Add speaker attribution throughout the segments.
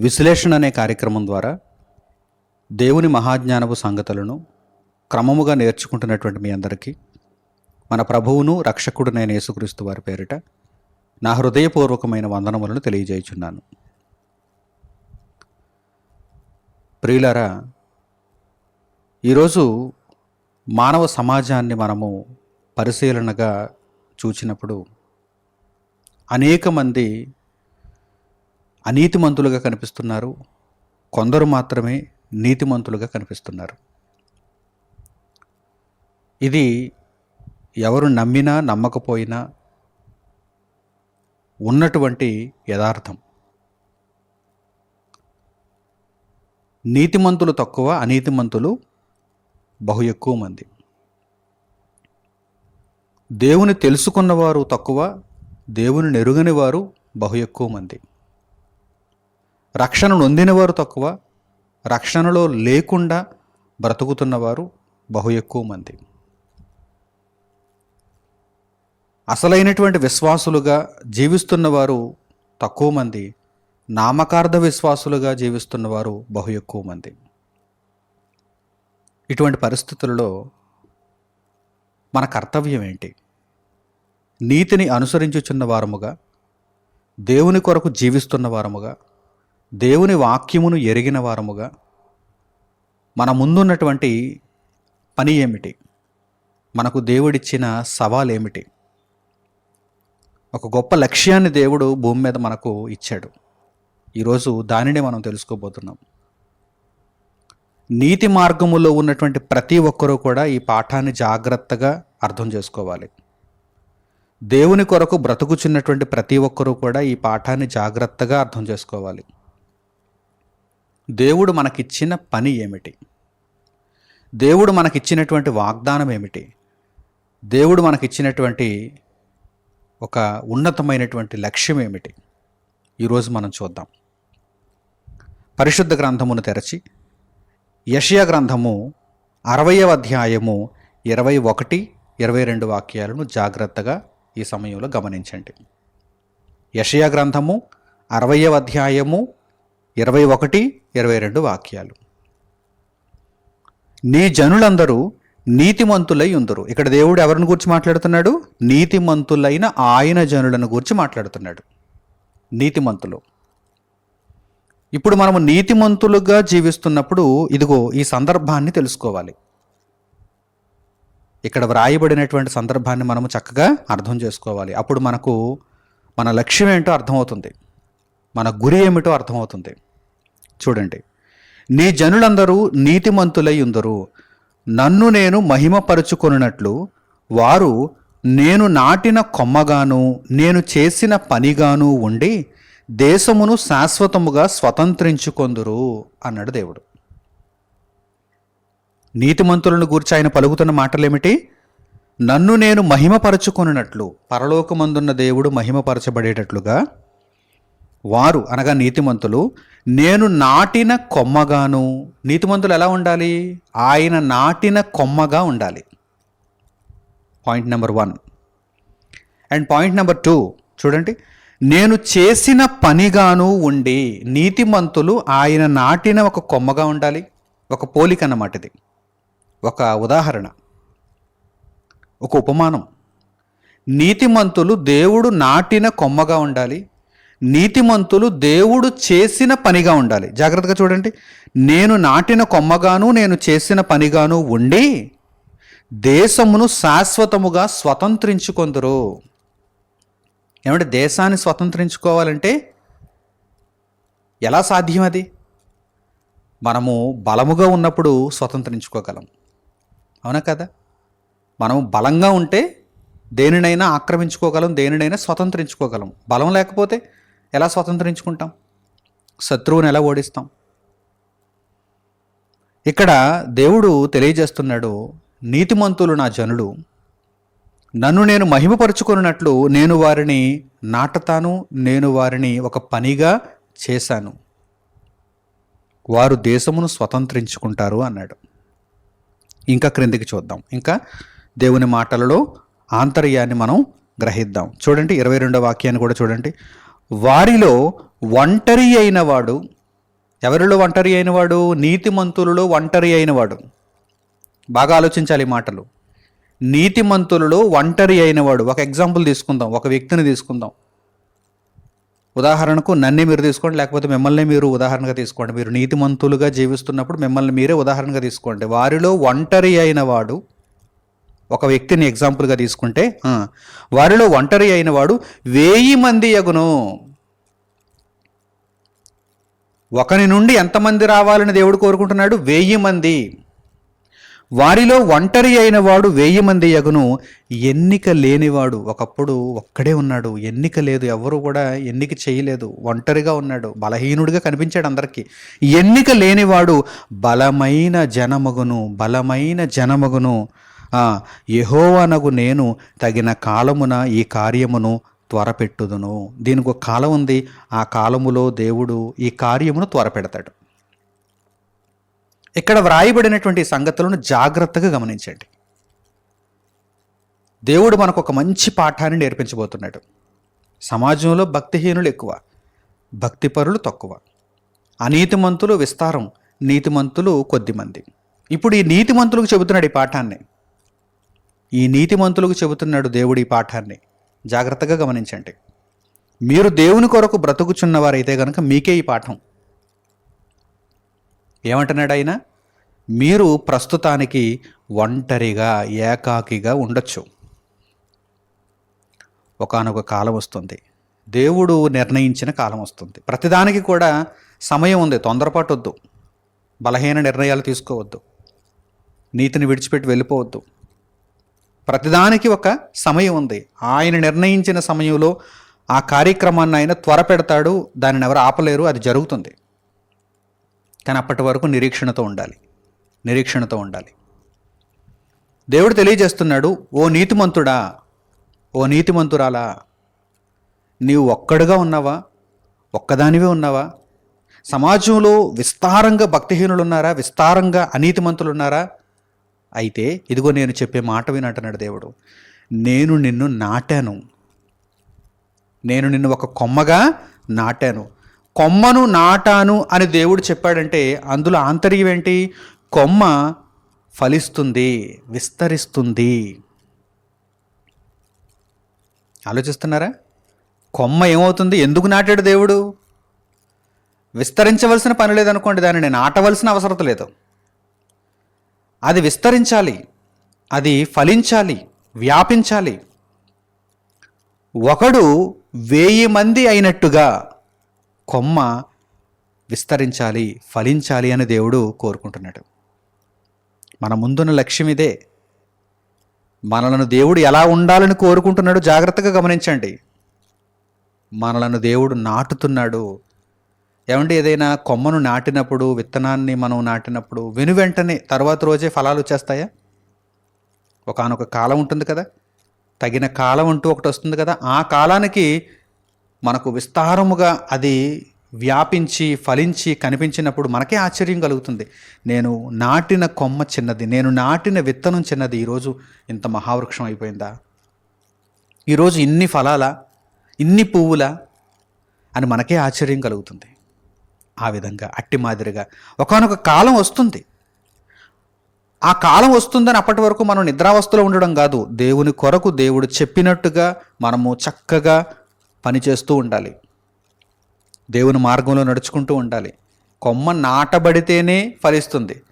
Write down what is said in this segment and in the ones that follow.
Speaker 1: విశ్లేషణ అనే కార్యక్రమం ద్వారా దేవుని మహాజ్ఞానపు సంగతులను క్రమముగా నేర్చుకుంటున్నటువంటి మీ అందరికీ మన ప్రభువును రక్షకుడునైన యేసుక్రీస్తు వారి పేరిట నా హృదయపూర్వకమైన వందనములను తెలియజేయుచున్నాను. ప్రియులారా ఈరోజు మానవ సమాజాన్ని మనము పరిశీలనగా చూచినప్పుడు అనేక మంది అనీతిమంతులుగా కనిపిస్తున్నారు. కొందరు మాత్రమే నీతిమంతులుగా కనిపిస్తున్నారు. ఇది ఎవరు నమ్మినా నమ్మకపోయినా ఉన్నటువంటి యథార్థం. నీతిమంతులు తక్కువ అనీతిమంతులు బహు ఎక్కువ మంది. దేవుని తెలుసుకున్నవారు తక్కువ దేవుని నెరుగని వారు బహు ఎక్కువ మంది. రక్షణ నొందినవారు తక్కువ రక్షణలో లేకుండా బ్రతుకుతున్నవారు బహు ఎక్కువ మంది. అసలైనటువంటి విశ్వాసులుగా జీవిస్తున్నవారు తక్కువ మంది నామకార్థ విశ్వాసులుగా జీవిస్తున్నవారు బహు ఎక్కువ మంది. ఇటువంటి పరిస్థితులలో మన కర్తవ్యం ఏంటి? నీతిని అనుసరించుచున్న వారముగా దేవుని కొరకు జీవిస్తున్న వారముగా దేవుని వాక్యమును ఎరిగిన వారముగా మన ముందున్నటువంటి పని ఏమిటి? మనకు దేవుడిచ్చిన సవాల్ ఏమిటి? ఒక గొప్ప లక్ష్యాన్ని దేవుడు భూమి మీద మనకు ఇచ్చాడు. ఈరోజు దానినే మనం తెలుసుకోబోతున్నాం. నీతి మార్గములో ఉన్నటువంటి ప్రతి ఒక్కరూ కూడా ఈ పాఠాన్ని జాగ్రత్తగా అర్థం చేసుకోవాలి. దేవుని కొరకు బ్రతుకుచున్నటువంటి ప్రతి ఒక్కరూ కూడా ఈ పాఠాన్ని జాగ్రత్తగా అర్థం చేసుకోవాలి. దేవుడు మనకిచ్చిన పని ఏమిటి? దేవుడు మనకిచ్చినటువంటి వాగ్దానం ఏమిటి? దేవుడు మనకిచ్చినటువంటి ఒక ఉన్నతమైనటువంటి లక్ష్యం ఏమిటి? ఈరోజు మనం చూద్దాం. పరిశుద్ధ గ్రంథమును తెరచి యషియా గ్రంథము అరవయవ అధ్యాయము ఇరవై ఒకటి ఇరవై రెండు వాక్యాలను జాగ్రత్తగా ఈ సమయంలో గమనించండి. యషియా గ్రంథము అరవయవ అధ్యాయము ఇరవై ఒకటి ఇరవై రెండు వాక్యాలు. నీ జనులందరూ నీతిమంతులై ఉందరు. ఇక్కడ దేవుడు ఎవరిని గురించి మాట్లాడుతున్నాడు? నీతిమంతులైన ఆయన జనులను గురించి మాట్లాడుతున్నాడు. నీతిమంతులు. ఇప్పుడు మనము నీతిమంతులుగా జీవిస్తున్నప్పుడు ఇదిగో ఈ సందర్భాన్ని తెలుసుకోవాలి. ఇక్కడ వ్రాయబడినటువంటి సందర్భాన్ని మనము చక్కగా అర్థం చేసుకోవాలి. అప్పుడు మనకు మన లక్ష్యం ఏంటో అర్థమవుతుంది. మన గురి ఏమిటో అర్థమవుతుంది. చూడండి. నీ జనులందరూ నీతిమంతులై ఉందరు. నన్ను నేను మహిమపరుచుకొనున్నట్లు వారు నేను నాటిన కొమ్మగాను నేను చేసిన పనిగాను ఉండి దేశమును శాశ్వతముగా స్వతంత్రించుకొందురు అన్నాడు దేవుడు. నీతిమంతులను గూర్చి ఆయన పలుకుతున్న మాటలేమిటి? నన్ను నేను మహిమపరచుకొనున్నట్లు పరలోకమందున్న దేవుడు మహిమపరచబడేటట్లుగా? వారు అనగా నీతిమంతులు నేను నాటిన కొమ్మగాను. నీతిమంతులు ఎలా ఉండాలి? ఆయన నాటిన కొమ్మగా ఉండాలి. Point number one. And point number two చూడండి. నేను చేసిన పనిగాను ఉండి నీతిమంతులు ఆయన నాటిన ఒక కొమ్మగా ఉండాలి. ఒక పోలిక అన్నమాట ఇది ఒక ఉదాహరణ. ఒక ఉపమానం. నీతిమంతులు దేవుడు నాటిన కొమ్మగా ఉండాలి. నీతిమంతులు దేవుడు చేసిన పనిగా ఉండాలి. జాగ్రత్తగా చూడండి. నేను నాటిన కొమ్మగాను నేను చేసిన పనిగాను ఉండి దేశమును శాశ్వతముగా స్వతంత్రించుకొందరు. ఏమంటే దేశాన్ని స్వతంత్రించుకోవాలంటే ఎలా సాధ్యం అది? మనము బలముగా ఉన్నప్పుడు స్వతంత్రించుకోగలం. అవునా కదా? మనం బలంగా ఉంటే దేనినైనా ఆక్రమించుకోగలం దేనినైనా స్వతంత్రించుకోగలం. బలం లేకపోతే ఎలా స్వతంత్రించుకుంటాం? శత్రువుని ఎలా ఓడిస్తాం? ఇక్కడ దేవుడు తెలియజేస్తున్నాడు నీతిమంతులు నా జనుడు నన్ను నేను మహిమపరుచుకున్నట్లు నేను వారిని నాటతాను నేను వారిని ఒక పనిగా చేశాను. వారు దేశమును స్వతంత్రించుకుంటారు అన్నాడు. ఇంకా క్రిందికి చూద్దాం. ఇంకా దేవుని మాటలలో ఆంతర్యాన్ని మనం గ్రహిద్దాం. చూడండి ఇరవై రెండో వాక్యాన్ని కూడా చూడండి. వారిలో ఒంటరి అయిన వాడు ఎవరిలో ఒంటరి అయినవాడు నీతిమంతులలో ఒంటరి అయినవాడు బాగా ఆలోచించాలి ఈ మాటలు. నీతిమంతులలో ఒంటరి అయినవాడు. ఒక ఎగ్జాంపుల్ తీసుకుందాం. ఒక వ్యక్తిని తీసుకుందాం. ఉదాహరణకు నన్నే మీరు తీసుకోండి లేకపోతే మిమ్మల్ని మీరు ఉదాహరణగా తీసుకోండి. మీరు నీతిమంతులుగా జీవిస్తున్నప్పుడు మిమ్మల్ని మీరే ఉదాహరణగా తీసుకోండి. వారిలో ఒంటరి అయిన వాడు ఒక వ్యక్తిని ఎగ్జాంపుల్గా తీసుకుంటే వారిలో ఒంటరి అయిన వాడు వేయి మంది ఎగును. ఒకని నుండి ఎంతమంది రావాలని దేవుడు కోరుకుంటున్నాడు? వెయ్యి మంది. వారిలో ఒంటరి అయిన వాడు వెయ్యి మంది యగును ఎన్నిక లేనివాడు ఒకప్పుడు ఒక్కడే ఉన్నాడు. ఎన్నిక లేదు ఎవరు కూడా ఎన్నిక చేయలేదు. ఒంటరిగా ఉన్నాడు బలహీనుడిగా కనిపించాడు అందరికీ. ఎన్నిక లేనివాడు బలమైన జనమగును బలమైన జనమగును. యహోవనగు నేను తగిన కాలమున ఈ కార్యమును త్వరపెట్టుదును. దీనికి ఒక కాలం ఉంది. ఆ కాలములో దేవుడు ఈ కార్యమును త్వరపెడతాడు. ఇక్కడ వ్రాయబడినటువంటి సంగతులను జాగ్రత్తగా గమనించండి. దేవుడు మనకు ఒక మంచి పాఠాన్ని నేర్పించబోతున్నాడు. సమాజంలో భక్తిహీనులు ఎక్కువ భక్తిపరులు తక్కువ అనీతిమంతులు విస్తారం నీతిమంతులు కొద్దిమంది. ఇప్పుడు ఈ నీతిమంతులకు చెబుతున్నాడు ఈ పాఠాన్ని. ఈ నీతిమంతులకు చెబుతున్నాడు దేవుడు ఈ పాఠాన్ని. జాగ్రత్తగా గమనించండి. మీరు దేవుని కొరకు బ్రతుకుచున్నవారైతే గనక మీకే ఈ పాఠం ఏమంటున్నాడు ఆయన మీరు ప్రస్తుతానికి ఒంటరిగా ఏకాకిగా ఉండొచ్చు. ఒకానొక కాలం వస్తుంది. దేవుడు నిర్ణయించిన కాలం వస్తుంది. ప్రతిదానికి కూడా సమయం ఉంది. తొందరపాటొద్దు. బలహీన నిర్ణయాలు తీసుకోవద్దు. నీతిని విడిచిపెట్టి వెళ్ళిపోవద్దు. ప్రతిదానికి ఒక సమయం ఉంది. ఆయన నిర్ణయించిన సమయంలో ఆ కార్యక్రమాన్ని ఆయన త్వర పెడతాడు దానిని ఎవరు ఆపలేరు. అది జరుగుతుంది. కానీ అప్పటి వరకు నిరీక్షణతో ఉండాలి. నిరీక్షణతో ఉండాలి. దేవుడు తెలియజేస్తున్నాడు ఓ నీతిమంతుడా ఓ నీతిమంతురాలా నీవు ఒక్కడుగా ఉన్నావా? ఒక్కదానివే ఉన్నావా? సమాజంలో విస్తారంగా భక్తిహీనులు ఉన్నారా విస్తారంగా అనీతిమంతులు ఉన్నారా అయితే ఇదిగో నేను చెప్పే మాట వినంటున్నాడు దేవుడు నేను నిన్ను నాటాను. నేను నిన్ను ఒక కొమ్మగా నాటాను. కొమ్మను నాటాను అని దేవుడు చెప్పాడంటే అందులో ఆంతర్యం ఏంటి? కొమ్మ ఫలిస్తుంది విస్తరిస్తుంది. ఆలోచిస్తున్నారా? కొమ్మ ఏమవుతుంది? ఎందుకు నాటాడు దేవుడు? విస్తరించవలసిన పని లేదనుకోండి దానిని నాటవలసిన అవసరం లేదు. అది విస్తరించాలి అది ఫలించాలి వ్యాపించాలి. ఒకడు వెయ్యి మంది అయినట్టుగా కొమ్మ విస్తరించాలి ఫలించాలి అని దేవుడు కోరుకుంటున్నాడు. మన ముందున్న లక్ష్యం ఇదే. మనలను దేవుడు ఎలా ఉండాలని కోరుకుంటున్నాడు జాగ్రత్తగా గమనించండి. మనలను దేవుడు నాటుతున్నాడు. ఏమంటే ఏదైనా కొమ్మను నాటినప్పుడు విత్తనాన్ని మనం నాటినప్పుడు వెను వెంటనే తర్వాత రోజే ఫలాలు వచ్చేస్తాయా? ఒకానొక కాలం ఉంటుంది కదా. తగిన కాలం అంటూ ఒకటి వస్తుంది కదా. ఆ కాలానికి మనకు విస్తారముగా అది వ్యాపించి ఫలించి కనిపించినప్పుడు మనకే ఆశ్చర్యం కలుగుతుంది. నేను నాటిన కొమ్మ చిన్నది నేను నాటిన విత్తనం చిన్నది ఈరోజు ఇంత మహావృక్షం అయిపోయిందా? ఈరోజు ఇన్ని ఫలాల? ఇన్ని పువ్వులా? అని మనకే ఆశ్చర్యం కలుగుతుంది. ఆ విధంగా అట్టి మాదిరిగా. ఒకానొక కాలం వస్తుంది. ఆ కాలం వస్తుందని అప్పటి వరకు మనం నిద్రావస్థలో ఉండడం కాదు. దేవుని కొరకు దేవుడు చెప్పినట్టుగా మనము చక్కగా పనిచేస్తూ ఉండాలి. దేవుని మార్గంలో నడుచుకుంటూ ఉండాలి. కొమ్మ నాటబడితేనే ఫలిస్తుంది.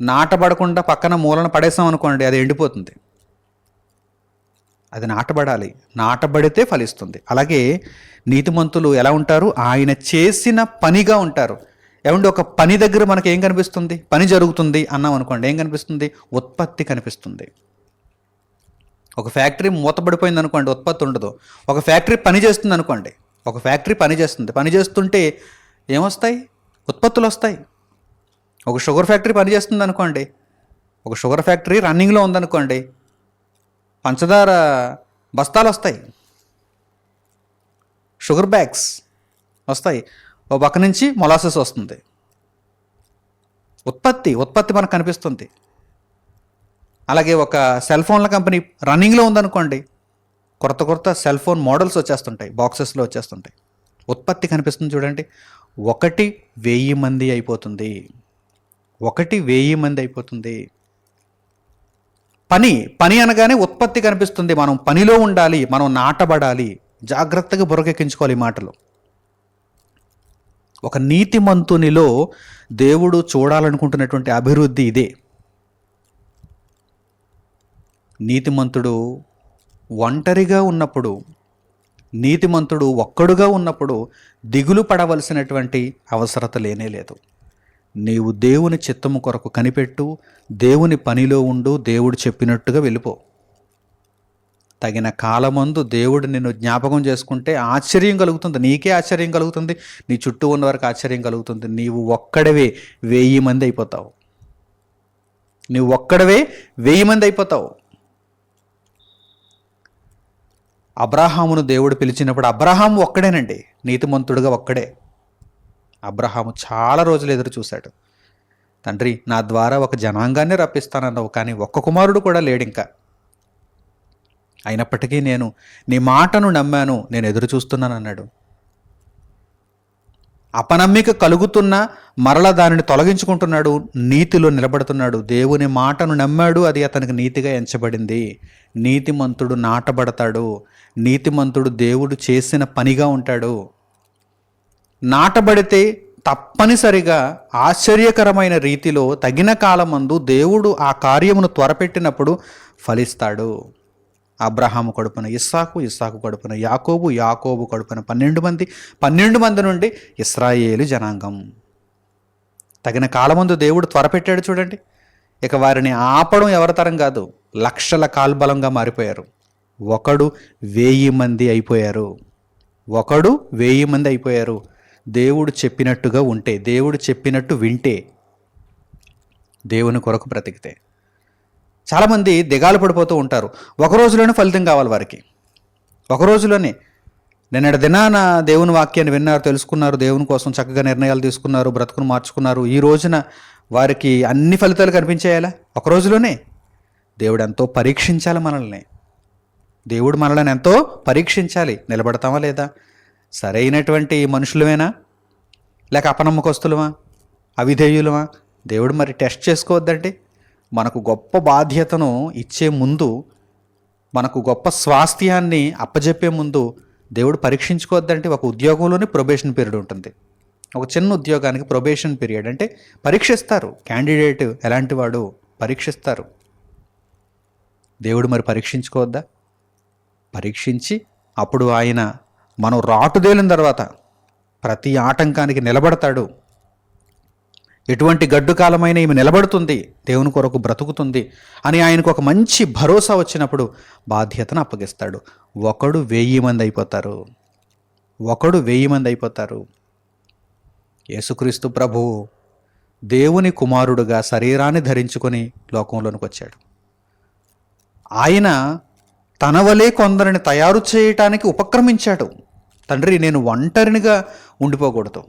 Speaker 1: నాటబడకుండా పక్కన మూలన పడేసాం అనుకోండి అది ఎండిపోతుంది. అది నాటబడాలి. నాటబడితే ఫలిస్తుంది. అలాగే నీతిమంతులు ఎలా ఉంటారు? ఆయన చేసిన పనిగా ఉంటారు. ఏమంటే ఒక పని దగ్గర మనకి ఏం కనిపిస్తుంది? పని జరుగుతుంది అన్నాం అనుకోండి ఏం కనిపిస్తుంది? ఉత్పత్తి కనిపిస్తుంది. ఒక ఫ్యాక్టరీ మూతపడిపోయింది అనుకోండి ఉత్పత్తి ఉండదు. ఒక ఫ్యాక్టరీ పని చేస్తుంది అనుకోండి ఒక ఫ్యాక్టరీ పని చేస్తుంది. పని చేస్తుంటే ఏమొస్తాయి? ఉత్పత్తులు వస్తాయి. ఒక షుగర్ ఫ్యాక్టరీ పని చేస్తుంది అనుకోండి ఒక షుగర్ ఫ్యాక్టరీ రన్నింగ్లో ఉందనుకోండి పంచదార బస్తాలు వస్తాయి. షుగర్ బ్యాగ్స్ వస్తాయి. ఓ పక్క నుంచి మొలాసెస్ వస్తుంది. ఉత్పత్తి ఉత్పత్తి మనకు కనిపిస్తుంది. అలాగే ఒక సెల్ ఫోన్ల కంపెనీ రన్నింగ్లో ఉందనుకోండి కొత్త కొత్త సెల్ ఫోన్ మోడల్స్ వచ్చేస్తుంటాయి బాక్సెస్లో వచ్చేస్తుంటాయి. ఉత్పత్తి కనిపిస్తుంది చూడండి ఒకటి వెయ్యి మంది అయిపోతుంది. ఒకటి వెయ్యి మంది అయిపోతుంది. పని పని అనగానే ఉత్పత్తి కనిపిస్తుంది. మనం పనిలో ఉండాలి మనం నాటబడాలి జాగ్రత్తగా బుర్రకెక్కించుకోవాలి మాటలు. ఒక నీతిమంతునిలో దేవుడు చూడాలనుకుంటున్నటువంటి అభివృద్ధి ఇదే. నీతిమంతుడు ఒంటరిగా ఉన్నప్పుడు నీతిమంతుడు ఒక్కడుగా ఉన్నప్పుడు దిగులు పడవలసినటువంటి అవసరత లేనే లేదు. నీవు దేవుని చిత్తము కొరకు కనిపెట్టు దేవుని పనిలో ఉండు దేవుడు చెప్పినట్టుగా వెళ్ళిపో. తగిన కాలమందు దేవుడు నిన్ను జ్ఞాపకం చేసుకుంటే ఆశ్చర్యం కలుగుతుంది. నీకే ఆశ్చర్యం కలుగుతుంది. నీ చుట్టూ ఉన్న వారికి ఆశ్చర్యం కలుగుతుంది. నీవు ఒక్కడవే వెయ్యి మంది అయిపోతావు. నువ్వు ఒక్కడవే వెయ్యి మంది అయిపోతావు. అబ్రహామును దేవుడు పిలిచినప్పుడు అబ్రహాం ఒక్కడేనండి నీతిమంతుడుగా ఒక్కడే. అబ్రహాము చాలా రోజులు ఎదురు చూశాడు. తండ్రి నా ద్వారా ఒక జనాంగాన్ని రప్పిస్తానన్నావు కానీ ఒక్క కుమారుడు కూడా లేడు ఇంకా అయినప్పటికీ నేను నీ మాటను నమ్మాను నేను ఎదురు చూస్తున్నాను అన్నాడు అపనమ్మిక కలుగుతున్న మరల దానిని తొలగించుకుంటున్నాడు నీతిలో నిలబడుతున్నాడు. దేవుని మాటను నమ్మాడు అది అతనికి నీతిగా ఎంచబడింది. నీతిమంతుడు నాటబడతాడు. నీతిమంతుడు దేవుడు చేసిన పనిగా ఉంటాడు. నాటబడితే తప్పనిసరిగా ఆశ్చర్యకరమైన రీతిలో తగిన కాలమందు దేవుడు ఆ కార్యమును త్వరపెట్టినప్పుడు ఫలిస్తాడు. అబ్రహాము కడుపున ఇస్సాకు ఇస్సాకు కడుపున యాకోబు యాకోబు కడుపున పన్నెండు మంది పన్నెండు మంది నుండి ఇస్రాయేలు జనాంగం. తగిన కాలమందు దేవుడు త్వరపెట్టాడు చూడండి. ఇక వారిని ఆపడం ఎవరితరం కాదు. లక్షల కాల్బలంగా మారిపోయారు. ఒకడు వెయ్యి మంది అయిపోయారు. ఒకడు వెయ్యి మంది అయిపోయారు. దేవుడు చెప్పినట్టుగా ఉంటే దేవుడు చెప్పినట్టు వింటే దేవుని కొరకు బ్రతికితే. చాలామంది దిగాలు పడిపోతూ ఉంటారు. ఒక రోజులోనే ఫలితం కావాలి వారికి. ఒక రోజులోనే నిన్నటి దినాన దేవుని వాక్యాన్ని విన్నారు తెలుసుకున్నారు దేవుని కోసం చక్కగా నిర్ణయాలు తీసుకున్నారు బ్రతుకును మార్చుకున్నారు. ఈ రోజున వారికి అన్ని ఫలితాలు కనిపించేయాలా? ఒక రోజులోనే? దేవుడు ఎంతో పరీక్షించాలి మనల్ని. దేవుడు మనల్ని ఎంతో పరీక్షించాలి. నిలబడతామా లేదా? సరైనటువంటి మనుషులమేనా? లేక అపనమ్మకస్తులమా? అవిధేయులమా? దేవుడు మరి టెస్ట్ చేసుకోవద్దండి. మనకు గొప్ప బాధ్యతను ఇచ్చే ముందు మనకు గొప్ప స్వాస్థ్యాన్ని అప్పజెప్పే ముందు దేవుడు పరీక్షించుకోవద్దంటే ఒక ఉద్యోగంలోనే ప్రొబేషన్ పీరియడ్ ఉంటుంది. ఒక చిన్న ఉద్యోగానికి ప్రొబేషన్ పీరియడ్ అంటే పరీక్షిస్తారు. క్యాండిడేట్ ఎలాంటి వాడు పరీక్షిస్తారు. దేవుడు మరి పరీక్షించుకోవద్దా? పరీక్షించి అప్పుడు ఆయన మనం రాటుదేలిన తర్వాత ప్రతి ఆటంకానికి నిలబడతాడు. ఎటువంటి గడ్డు కాలమైన ఈమె నిలబడుతుంది దేవుని కొరకు బ్రతుకుతుంది అని ఆయనకు ఒక మంచి భరోసా వచ్చినప్పుడు బాధ్యతను అప్పగిస్తాడు. ఒకడు వెయ్యి మంది అయిపోతారు. ఒకడు వెయ్యి మంది అయిపోతారు. యేసుక్రీస్తు ప్రభువు దేవుని కుమారుడుగా శరీరాన్ని ధరించుకొని లోకంలోనికి వచ్చాడు. ఆయన తన వలే కొందరిని తయారు చేయటానికి ఉపక్రమించాడు. తండ్రి నేను ఒంటరినిగా ఉండిపోకూడదు.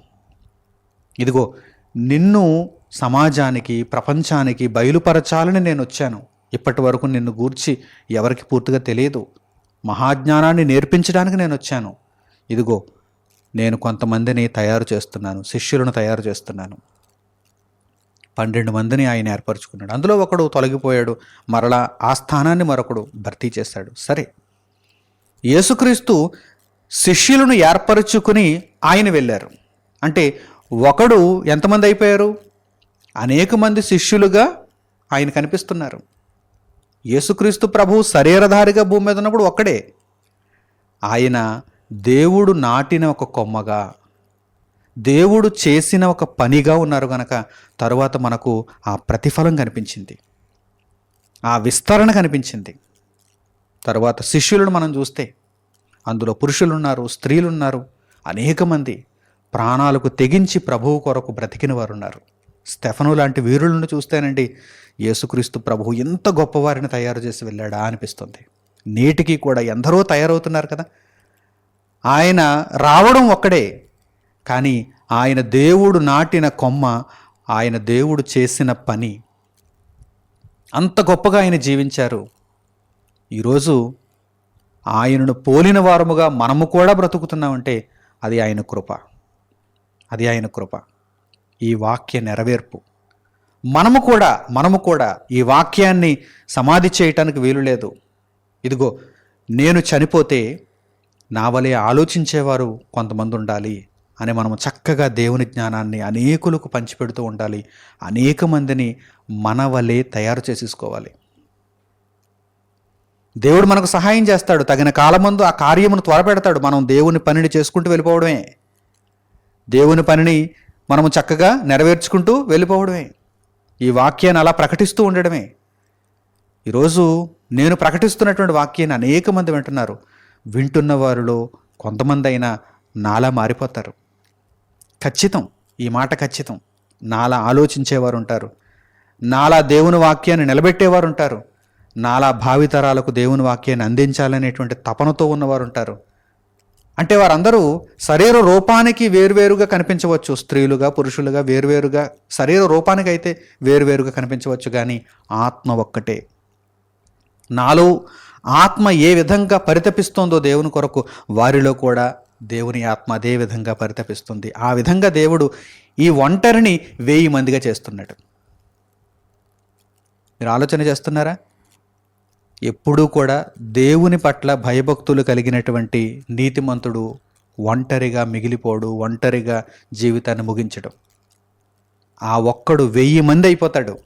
Speaker 1: ఇదిగో నిన్ను సమాజానికి ప్రపంచానికి బయలుపరచాలని నేను వచ్చాను. ఇప్పటి వరకు నిన్ను గూర్చి ఎవరికి పూర్తిగా తెలియదు. మహాజ్ఞానాన్ని నేర్పించడానికి నేను వచ్చాను. ఇదిగో నేను కొంతమందిని తయారు చేస్తున్నాను శిష్యులను తయారు చేస్తున్నాను. పన్నెండు మందిని ఆయన ఏర్పరచుకున్నాడు. అందులో ఒకడు తొలగిపోయాడు మరలా ఆ స్థానాన్ని మరొకడు భర్తీ చేశాడు సరే. యేసుక్రీస్తు శిష్యులను ఏర్పరచుకుని ఆయన వెళ్ళారు. అంటే ఒకడు ఎంతమంది అయిపోయారు? అనేక మంది శిష్యులుగా ఆయన కనిపిస్తున్నారు. యేసుక్రీస్తు ప్రభు శరీరధారిగా భూమి మీద ఉన్నప్పుడు ఒక్కడే. ఆయన దేవుడు నాటిన ఒక కొమ్మగా దేవుడు చేసిన ఒక పనిగా ఉన్నారు గనక తరువాత మనకు ఆ ప్రతిఫలం కనిపించింది. ఆ విస్తరణ కనిపించింది. తర్వాత శిష్యులను మనం చూస్తే అందులో పురుషులు ఉన్నారు స్త్రీలు ఉన్నారు అనేక మంది ప్రాణాలకు తెగించి ప్రభువు కొరకు బ్రతికిన వారు ఉన్నారు స్టెఫను లాంటి వీరులను చూస్తేనండి యేసుక్రీస్తు ప్రభువు ఎంత గొప్పవారిని తయారు చేసి వెళ్ళాడా అనిపిస్తుంది. నేటికి కూడా ఎందరో తయారవుతున్నారు కదా. ఆయన రావడం ఒక్కడే కానీ ఆయన దేవుడు నాటిన కొమ్మ ఆయన దేవుడు చేసిన పని. అంత గొప్పగా ఆయన జీవించారు. ఈరోజు ఆయనను పోలిన వారముగా మనము కూడా బ్రతుకుతున్నామంటే అది ఆయన కృప. అది ఆయన కృప. ఈ వాక్య నెరవేర్పు. మనము కూడా మనము కూడా ఈ వాక్యాన్ని సమాధి చేయటానికి వీలు లేదు. ఇదిగో నేను చనిపోతే నా వలె ఆలోచించేవారు కొంతమంది ఉండాలి. అని మనం చక్కగా దేవుని జ్ఞానాన్ని అనేకులకు పంచిపెడుతూ ఉండాలి. అనేక మందిని మన వలె తయారు చేసేసుకోవాలి. దేవుడు మనకు సహాయం చేస్తాడు. తగిన కాలమందు ఆ కార్యమును త్వరపెడతాడు. మనం దేవుని పనిని చేసుకుంటూ వెళ్ళిపోవడమే. దేవుని పనిని మనము చక్కగా నెరవేర్చుకుంటూ వెళ్ళిపోవడమే. ఈ వాక్యాన్ని అలా ప్రకటిస్తూ ఉండడమే. ఈరోజు నేను ప్రకటిస్తున్నటువంటి వాక్యాన్ని అనేక మంది వింటున్నారు. వింటున్న వారిలో కొంతమంది అయినా నాలా మారిపోతారు. ఖచ్చితం ఈ మాట ఖచ్చితం. నాలా ఆలోచించేవారు ఉంటారు నాలా దేవుని వాక్యాన్ని నిలబెట్టేవారు ఉంటారు నాలా భావితరాలకు దేవుని వాక్యాన్ని అందించాలనేటువంటి తపనతో ఉన్నవారు ఉంటారు అంటే వారందరూ శరీర రూపానికి వేరువేరుగా కనిపించవచ్చు. స్త్రీలుగా పురుషులుగా వేరువేరుగా శరీర రూపానికి అయితే వేరువేరుగా కనిపించవచ్చు కానీ ఆత్మ ఒక్కటే. నాలో ఆత్మ ఏ విధంగా పరితపిస్తోందో దేవుని కొరకు వారిలో కూడా దేవుని ఆత్మ అదే విధంగా పరితపిస్తుంది. ఆ విధంగా దేవుడు ఈ ఒంటరిని వెయ్యి మందిగా చేస్తున్నాడు. మీరు ఆలోచన చేస్తున్నారా? ఎప్పుడూ కూడా దేవుని పట్ల భయభక్తులు కలిగినటువంటి నీతిమంతుడు ఒంటరిగా మిగిలిపోడు ఒంటరిగా జీవితాన్ని ముగించడం. ఆ ఒక్కడు వెయ్యి మంది అయిపోతాడు.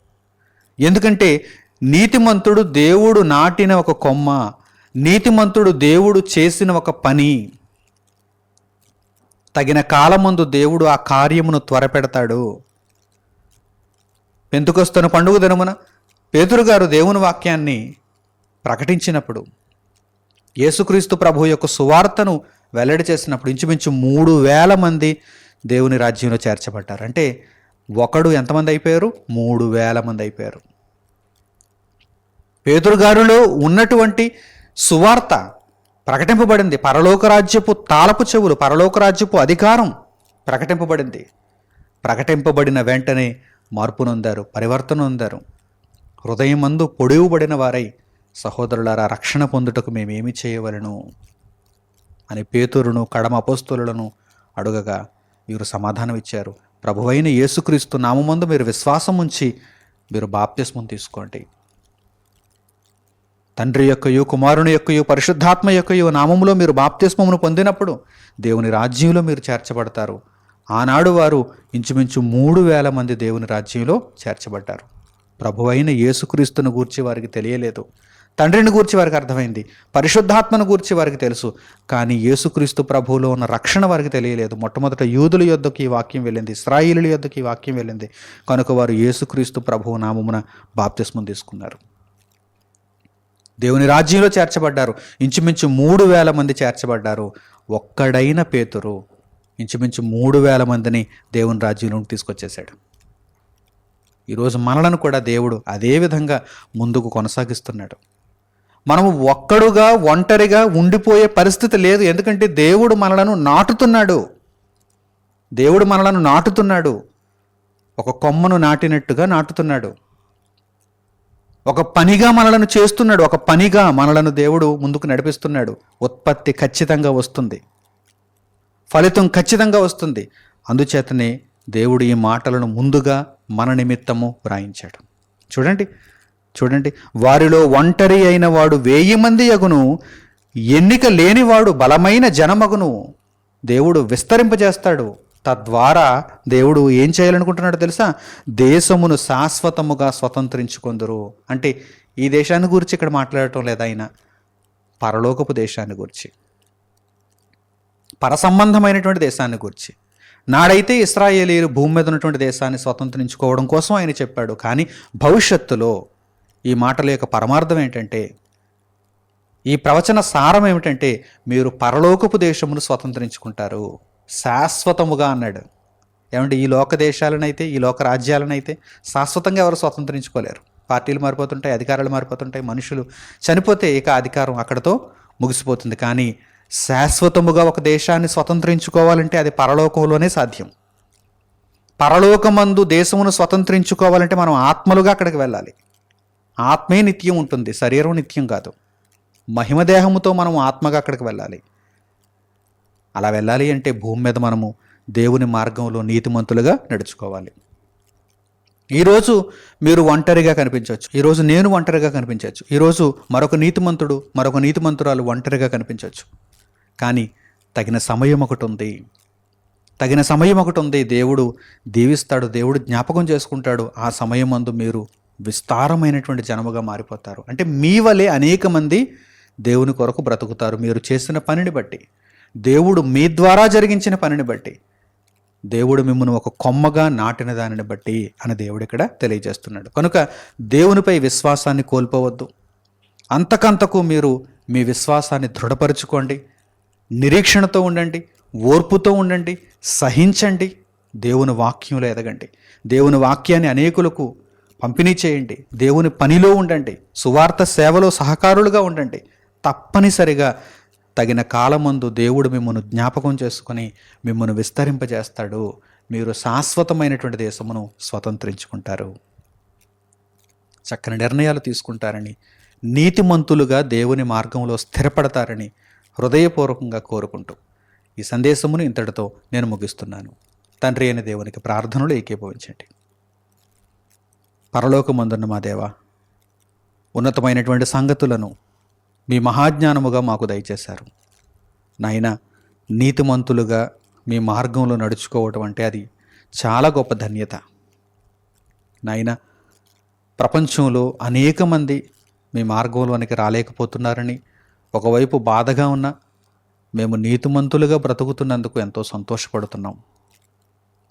Speaker 1: ఎందుకంటే నీతిమంతుడు దేవుడు నాటిన ఒక కొమ్మ నీతిమంతుడు దేవుడు చేసిన ఒక పని తగిన కాలమందు దేవుడు ఆ కార్యమును త్వరపెడతాడు. పెంతుకొస్తున్న పండుగ దినమున పేతురు గారు దేవుని వాక్యాన్ని ప్రకటించినప్పుడు యేసుక్రీస్తు ప్రభు యొక్క సువార్తను వెల్లడి చేసినప్పుడు ఇంచుమించు మూడు వేల మంది దేవుని రాజ్యంలో చేర్చబడ్డారు. అంటే ఒకడు ఎంతమంది అయిపోయారు? మూడు వేల మంది అయిపోయారు. పేతురు గారిలో ఉన్నటువంటి సువార్త ప్రకటింపబడింది. పరలోకరాజ్యపు తాళపు చెవులు పరలోక రాజ్యపు అధికారం ప్రకటింపబడింది. ప్రకటింపబడిన వెంటనే మార్పు నొందారు పరివర్తన నొందారు. హృదయమందు పొడివుబడిన వారై సహోదరులారా రక్షణ పొందుటకు మేమేమి చేయవలను? అని పేతురును కడమ అపోస్తులను అడుగగా వీరు సమాధానం ఇచ్చారు ప్రభువైన యేసుక్రీస్తు నామందు మీరు విశ్వాసం ఉంచి మీరు బాప్తిస్మం తీసుకోండి. తండ్రి యొక్కయు కుమారుని యొక్కయు పరిశుద్ధాత్మ యొక్కయు నామములో మీరు బాప్తిస్మమును పొందినప్పుడు దేవుని రాజ్యంలో మీరు చేర్చబడతారు. ఆనాడు వారు ఇంచుమించు మూడు వేల మంది దేవుని రాజ్యంలో చేర్చబడ్డారు. ప్రభువైన యేసుక్రీస్తును గూర్చి వారికి తెలియలేదు. తండ్రిని గూర్చి వారికి అర్థమైంది. పరిశుద్ధాత్మను గూర్చి వారికి తెలుసు. కానీ యేసుక్రీస్తు ప్రభువులో ఉన్న రక్షణ వారికి తెలియలేదు. మొట్టమొదట యూదుల యొద్దకు ఈ వాక్యం వెళ్ళింది. ఇస్రాయిలుల యొద్దకు ఈ వాక్యం వెళ్ళింది. కనుక వారు యేసుక్రీస్తు ప్రభువు నామమున బాప్తిస్మం తీసుకున్నారు. దేవుని రాజ్యంలో చేర్చబడ్డారు. ఇంచుమించు మూడు వేల మంది చేర్చబడ్డారు. ఒక్కడైన పేతురు ఇంచుమించు మూడు వేల మందిని దేవుని రాజ్యంలోకి తీసుకొచ్చేశాడు. ఈరోజు మనలను కూడా దేవుడు అదే విధంగా ముందుకు కొనసాగిస్తున్నాడు. మనము ఒక్కడుగా ఒంటరిగా ఉండిపోయే పరిస్థితి లేదు. ఎందుకంటే దేవుడు మనలను నాటుతున్నాడు. దేవుడు మనలను నాటుతున్నాడు. ఒక కొమ్మను నాటినట్టుగా నాటుతున్నాడు. ఒక పనిగా మనలను చేస్తున్నాడు ఒక పనిగా మనలను దేవుడు ముందుకు నడిపిస్తున్నాడు. ఉత్పత్తి ఖచ్చితంగా వస్తుంది. ఫలితం ఖచ్చితంగా వస్తుంది. అందుచేతనే దేవుడు ఈ మాటలను ముందుగా మన నిమిత్తము వ్రాయించాడు. చూడండి చూడండి. వారిలో ఒంటరి అయిన వాడు వెయ్యి మంది యగును ఎన్నిక లేనివాడు బలమైన జనమగును. దేవుడు విస్తరింపజేస్తాడు. తద్వారా దేవుడు ఏం చేయాలనుకుంటున్నాడో తెలుసా? దేశమును శాశ్వతముగా స్వతంత్రించుకుందరు. అంటే ఈ దేశాన్ని గురించి ఇక్కడ మాట్లాడటం లేదైనా ఆయన. పరలోకపు దేశాన్ని గురించి. పరసంబంధమైనటువంటి దేశాన్ని గురించి. నాడైతే ఇస్రాయేలీలు భూమి మీద ఉన్నటువంటి దేశాన్ని స్వతంత్రించుకోవడం కోసం ఆయన చెప్పాడు. కానీ భవిష్యత్తులో ఈ మాటల యొక్క పరమార్థం ఏంటంటే ఈ ప్రవచన సారం ఏమిటంటే మీరు పరలోకపు దేశమును స్వతంత్రించుకుంటారు. శాశ్వతముగా అన్నాడు. ఏమంటే ఈ లోక దేశాలనైతే ఈ లోక రాజ్యాలనైతే శాశ్వతంగా ఎవరు స్వతంత్రించుకోలేరు. పార్టీలు మారిపోతుంటాయి అధికారాలు మారిపోతుంటాయి మనుషులు చనిపోతే ఇక అధికారం అక్కడతో ముగిసిపోతుంది. కానీ శాశ్వతముగా ఒక దేశాన్ని స్వతంత్రించుకోవాలంటే అది పరలోకంలోనే సాధ్యం. పరలోకమందు దేశమును స్వతంత్రించుకోవాలంటే మనం ఆత్మలుగా అక్కడికి వెళ్ళాలి. ఆత్మే నిత్యం ఉంటుంది శరీరం నిత్యం కాదు. మహిమదేహముతో మనం ఆత్మగా అక్కడికి వెళ్ళాలి. అలా వెళ్ళాలి అంటే భూమి మీద మనము దేవుని మార్గంలో నీతిమంతులుగా నడుచుకోవాలి. ఈరోజు మీరు ఒంటరిగా కనిపించవచ్చు. ఈరోజు నేను ఒంటరిగా కనిపించవచ్చు. ఈరోజు మరొక నీతిమంతుడు మరొక నీతిమంతురాలు ఒంటరిగా కనిపించవచ్చు. కానీ తగిన సమయం ఒకటి ఉంది. తగిన సమయం ఒకటి ఉంది. దేవుడు దీవిస్తాడు దేవుడు జ్ఞాపకం చేసుకుంటాడు. ఆ సమయం అందు మీరు విస్తారమైనటువంటి జనముగా మారిపోతారు. అంటే మీ వలె అనేక మంది దేవుని కొరకు బ్రతుకుతారు. మీరు చేసిన పనిని బట్టి. దేవుడు మీ ద్వారా జరిగించిన పనిని బట్టి దేవుడు మిమ్మల్ని ఒక కొమ్మగా నాటిన దానిని బట్టి అని దేవుడు ఇక్కడ తెలియజేస్తున్నాడు. కనుక దేవునిపై విశ్వాసాన్ని కోల్పోవద్దు. అంతకంతకు మీరు మీ విశ్వాసాన్ని దృఢపరచుకోండి నిరీక్షణతో ఉండండి ఓర్పుతో ఉండండి సహించండి దేవుని వాక్యంలో ఎదగండి. దేవుని వాక్యాన్ని అనేకులకు పంపిణీ చేయండి దేవుని పనిలో ఉండండి సువార్త సేవలో సహకారులుగా ఉండండి తప్పనిసరిగా తగిన కాలమందు దేవుడు మిమ్మల్ని జ్ఞాపకం చేసుకొని మిమ్మల్ని విస్తరింపజేస్తాడు. మీరు శాశ్వతమైనటువంటి దేశమును స్వతంత్రించుకుంటారు. చక్కని నిర్ణయాలు తీసుకుంటారని నీతిమంతులుగా దేవుని మార్గంలో స్థిరపడతారని హృదయపూర్వకంగా కోరుకుంటూ ఈ సందేశమును ఇంతటితో నేను ముగిస్తున్నాను. తండ్రి అయిన దేవునికి ప్రార్థనలు ఏకీభవించండి. పరలోకమందున్న మా దేవ ఉన్నతమైనటువంటి సంగతులను మీ మహాజ్ఞానముగా మాకు దయచేశారు. నాయన నీతిమంతులుగా మీ మార్గంలో నడుచుకోవటం అంటే అది చాలా గొప్ప ధన్యత. నాయన ప్రపంచంలో అనేక మంది మీ మార్గంలోనికి రాలేకపోతున్నారని ఒకవైపు బాధగా ఉన్న మేము నీతిమంతులుగా బ్రతుకుతున్నందుకు ఎంతో సంతోషపడుతున్నాం.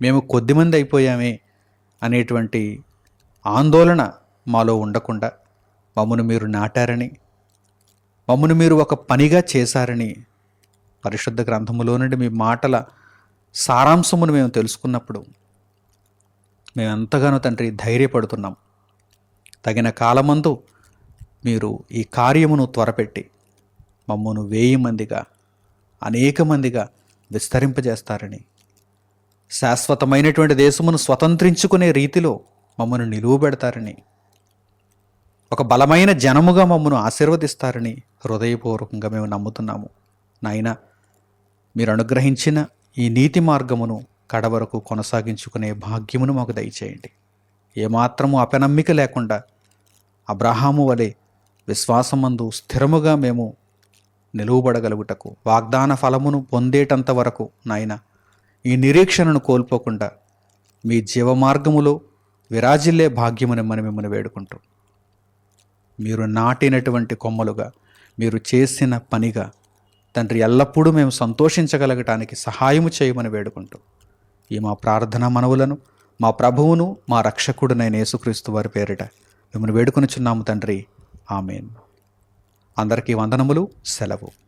Speaker 1: మేము కొద్దిమంది అయిపోయామే అనేటువంటి ఆందోళన మాలో ఉండకుండా మమ్మను మీరు నాటారని మమ్మను మీరు ఒక పనిగా చేశారని పరిశుద్ధ గ్రంథములో నుండి మీ మాటల సారాంశమును మేము తెలుసుకున్నప్పుడు మేము ఎంతగానో తండ్రి ధైర్యపడుతున్నాం. తగిన కాలమందు మీరు ఈ కార్యమును త్వరపెట్టి మమ్మను వేయి మందిగా అనేక మందిగా విస్తరింపజేస్తారని శాశ్వతమైనటువంటి దేశమును స్వతంత్రించుకునే రీతిలో మమ్మను నిలువబెడతారని ఒక బలమైన జనముగా మమ్మను ఆశీర్వదిస్తారని హృదయపూర్వకంగా మేము నమ్ముతున్నాము. నాయన మీరు అనుగ్రహించిన ఈ నీతి మార్గమును కడవరకు కొనసాగించుకునే భాగ్యమును మాకు దయచేయండి. ఏమాత్రము అపనమ్మిక లేకుండా అబ్రహాము వలె విశ్వాసమందు స్థిరముగా మేము నిలువబడగలుగుటకు వాగ్దాన ఫలమును పొందేటంత వరకు నాయన ఈ నిరీక్షణను కోల్పోకుండా మీ జీవమార్గములో విరాజిల్లే భాగ్యమునిమ్మని మిమ్మల్ని వేడుకుంటూ మీరు నాటినటువంటి కొమ్మలుగా మీరు చేసిన పనిగా తండ్రి ఎల్లప్పుడూ మేము సంతోషించగలగటానికి సహాయము చేయమని వేడుకుంటూ ఈ మా ప్రార్థన మనవులను మా ప్రభువును మా రక్షకుడునైన యేసుక్రీస్తు వారి పేరిట మిమ్మల్ని వేడుకొనిచున్నాము తండ్రి. ఆమెన్. అందరికీ వందనములు సెలవు.